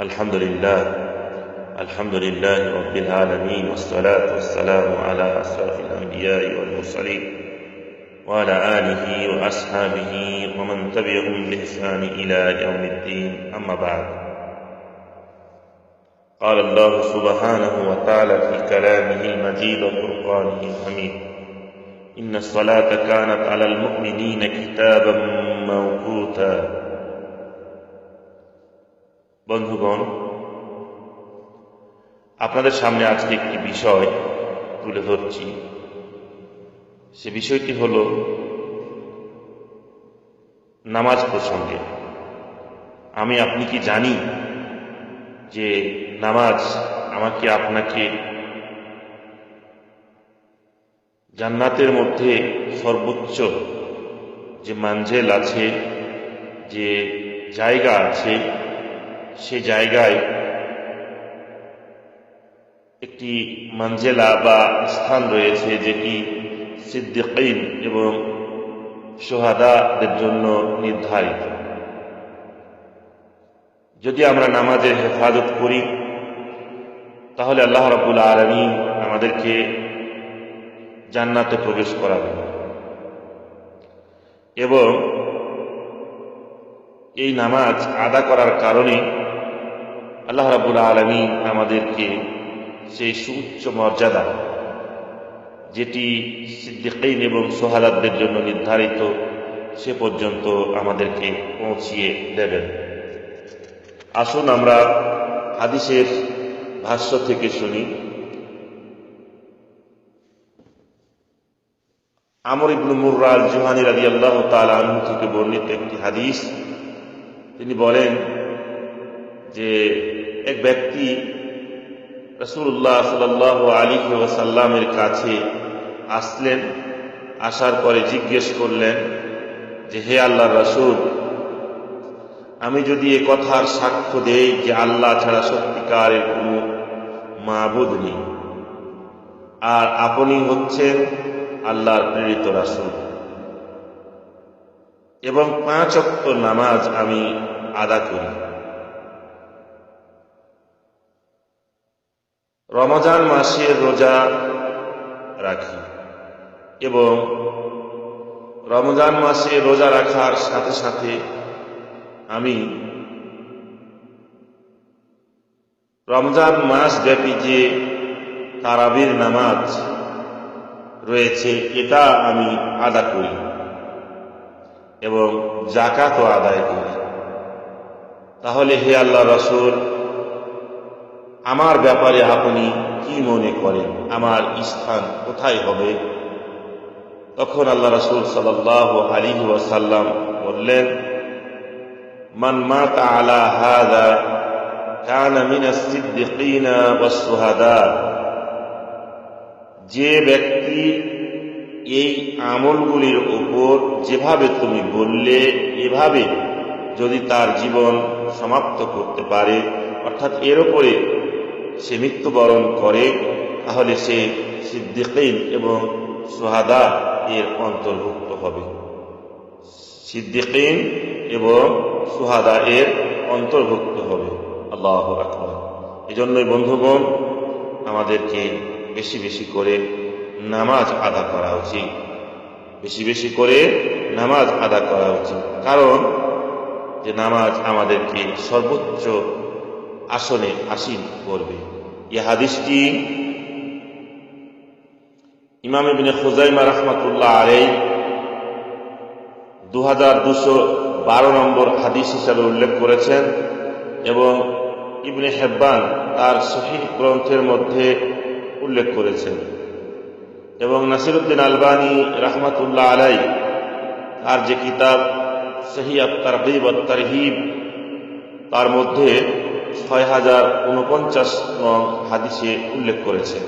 الحمد لله الحمد لله رب العالمين والصلاة والسلام على أشرف الأنبياء والمرسلين. وعلى آله وأصحابه ومن تبعهم بإحسان إلى يوم الدين أما بعد قال الله سبحانه وتعالى في كلامه المجيد وفرقانه الحميد إن الصلاة كانت على المؤمنين كتابا موقوتا বন্ধুগণ আপনাদের সামনে আজকে একটি বিষয় তুলে ধরছি সে বিষয়টি হল নামাজ প্রসঙ্গে। আমি, আপনি কি জানি যে নামাজ আমাকে আপনাকে জান্নাতের মধ্যে সর্বোচ্চ যে মানজেল আছে, যে জায়গা আছে, সে জায়গায় একটি মঞ্জেলা বা স্থান রয়েছে যেটি সিদ্দিকিন এবং সোহাদাদের জন্য নির্ধারিত। যদি আমরা নামাজের হেফাজত করি, তাহলে আল্লাহ রাবুল আলমী আমাদেরকে জান্নাতে প্রবেশ করাবেন। এবং এই নামাজ আদা করার কারণে আল্লাহ রাবুল আলমী আমাদেরকে সেই সুউচ্চ মর্যাদা যেটি সিদ্দিকাইন এবং সোহাদাতদের জন্য নির্ধারিত, সে পর্যন্ত আমাদেরকে পৌঁছিয়ে দেবেন। আসুন আমরা হাদিসের ভাষ্য থেকে শুনি। আমর ইবনু মুর্রাল জুহানি রাজি আল্লাহ তালা থেকে বর্ণিত একটি হাদিস। তিনি বলেন যে, এক ব্যক্তি রসুল্লাহ সাল আলী ওয়াসাল্লামের কাছে আসলেন, আসার পরে জিজ্ঞেস করলেন যে, হে আল্লাহ রসুল, আমি যদি এ কথার সাক্ষ্য দেই যে আল্লাহ ছাড়া সত্যিকারের কোনো মাবুদ নেই, আর আপনি হচ্ছেন আল্লাহর প্রেরিত রাসুল। এবং পাঁচ অক্ট নামাজ আমি আদা করি। রমজান মাসে রোজা রাখি। এবং রমজান মাসে রোজা রাখার সাথে সাথে আমি রমজান মাস ব্যাপী যে তারাবির নামাজ রয়েছে, এটা আমি আদা করি এবং জাকাতও আদায় করি। তাহলে হে আল্লাহ রসুল, আমার ব্যাপারে আপনি কি মনে করেন? আমার স্থান কোথায় হবে? তখন আল্লাহ রসুল সাল আলী ওয়াসাল্লাম বললেন, মান মাত আলা হাদা যে ব্যক্তি এই আমলগুলির উপর যেভাবে তুমি বললে, এভাবে যদি তার জীবন সমাপ্ত করতে পারে, অর্থাৎ এর উপরে সে মৃত্যুবরণ করে, তাহলে সে সিদ্দিকিন এবং সোহাদা। এর অন্তর্ভুক্ত হবে। সিদ্দিকিন এবং সুহাদা এর অন্তর্ভুক্ত হবে। আল্লাহ আকবর। এজন্যই বন্ধুগণ, আমাদেরকে বেশি বেশি করে নামাজ আদা করা উচিত। বেশি বেশি করে নামাজ আদা করা উচিত। কারণ, যে নামাজ আমাদেরকে সর্বোচ্চ আসনে আসীন করবে। এ হাদিসটি ইমাম ইবিনে খুজাইমা রহমতুল্লাহ আলাই দু হাজার দুশো বারো নম্বর হাদিস হিসাবে উল্লেখ করেছেন এবং ইবনে হেব্বান তার সহি গ্রন্থের মধ্যে উল্লেখ করেছেন। এবং নাসিরুদ্দিন আলবানী রহমতুল্লাহ আলাই তার যে কিতাব সহি আত্মারহিব আত্মারহিব তার মধ্যে ছয় হাজার উনপঞ্চাশ নং হাদিসে উল্লেখ করেছে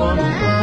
我们。